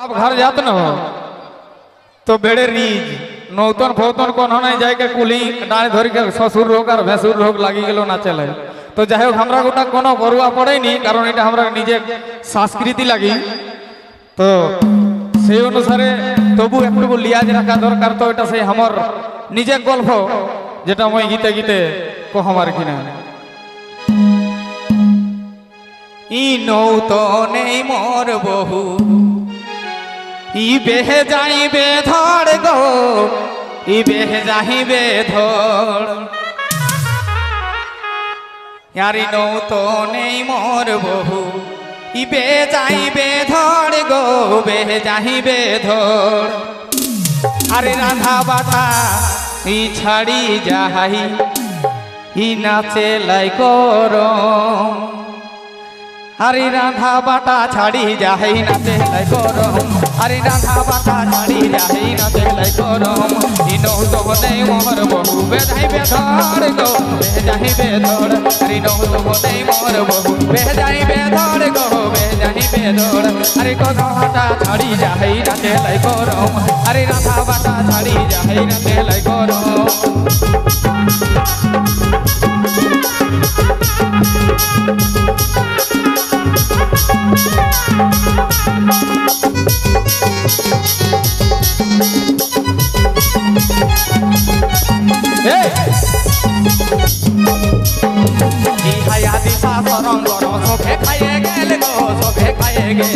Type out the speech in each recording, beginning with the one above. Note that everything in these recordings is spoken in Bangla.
आप घर जात न हो तो बेड़े रीज नौतन फौतन कोन নাই যাইকে কুলি ডাঁড় ধরি के শ্বশুর রোগ আর ভেসুর রোগ লাগি গেল না চলে তো যাই হোক আমরা গোটা কোনো বড়ুয়া পড়েনি কারণ এটা আমরা নিজে সংস্কৃতি লাগি তো সেই অনুসারে তবু একটু লিয়াজ রাখা দরকার তো এটা সেই আমার নিজের গল্প যেটা মই গীতে গীতে কহম আর কিনা ই নৌতনে মোর বহু ই বেহে যাইবে ধর গো ই বেহে যাইবে ধর। ইয়ারি নৌতনে মোর বহু ই বে যাইবে ধর গো বেহে যাইবে ধর। আরে রাধা বাটা ই ছাড়ি যাহাই, ই নাচে লাই করম। আরে রাধা বাটা ছাড়ি যাই না তেলাই গরম। আরে রাধা বাটা ছাড়ি যাই না তেলাই গরম। ইনো নেই মোর বহু বেধাই বেধর গো বেজাই বেধর। আরে নো নেই মোর বহু বেজাই বেধর গো বেজাই বেধর। আরে কথা ছাড়ি যাই না তেলাই গরম। আরে রাধা বাটা ছাড়ি যাই না তেলাই দিশা সরঙ্গর সবে খাইয়ে গেল গো সবে খাইয়ে গেল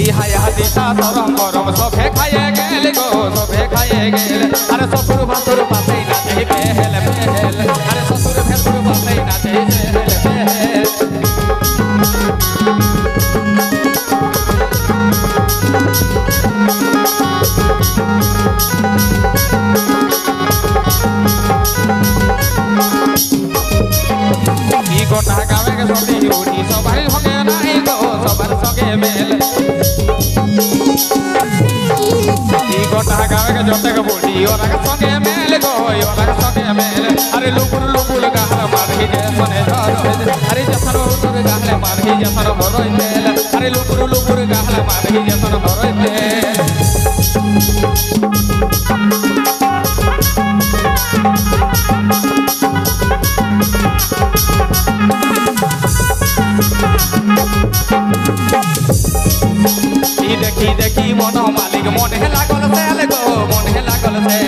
ইহায়া দিশা সরঙ্গর সবে খাইয়ে গেল গো সবে খাইয়ে গেল আরে শ্বশুর ভাসুর পাশে না যাই বেহেল গে সতি উনি সবাই সঙ্গে নাই গো সবার সঙ্গে মেল ই গোটা গাবে গে যতেক বলি ওরা সঙ্গে মেল গো ওরা সঙ্গে মেল আরে লুকুর লুকুর গাহলা মারহি যে সনে ঝড় হইছে আরে যখন উতর গাহলে মারহি যখন ভরই তেল আরে লুকুর লুকুর গাহলা মারহি যখন ভরই তেল ই মন মালিক, মনে লাগল সেল গো, মনে লাগল সে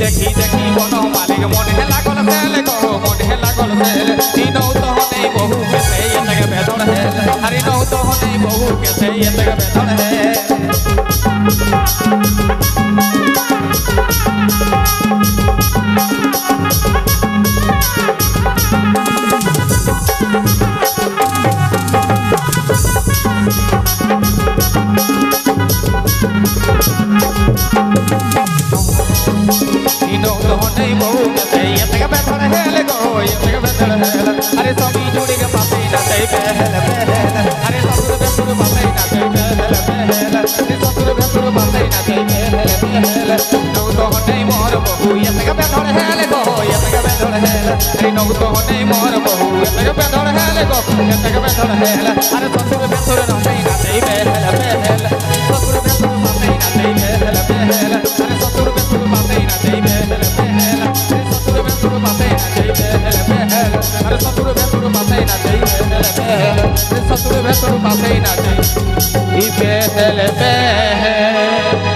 দেখি দেখি মন মালিক, মনে লাগল সেল গো, মনে লাগল সেল। ই নৌ তো নেই বহু কে সে এতক বেদন হে হরি নৌ তো নেই বহু কে সে এতক বেদন হে হে গো এতক বেদন হে আরে সবই জুড়ি কে পাশে না তাই বেহেল বেহেল আরে সসুর বেসুর পাশে না তাই বেহেল বেহেল আরে সসুর বেসুর পাশে না তাই বেহেল বেহেল নৌ তো নেই মোর বহু এতক বেদন হে গো এতক বেদন হে আরে নৌ তো নেই মোর বহু এতক বেদন হে গো এতক বেদন হে আরে সসুর বেসুর পাশে না তাই বেহেল सतुर में स्वरूप पे नाचे ई पहल पे है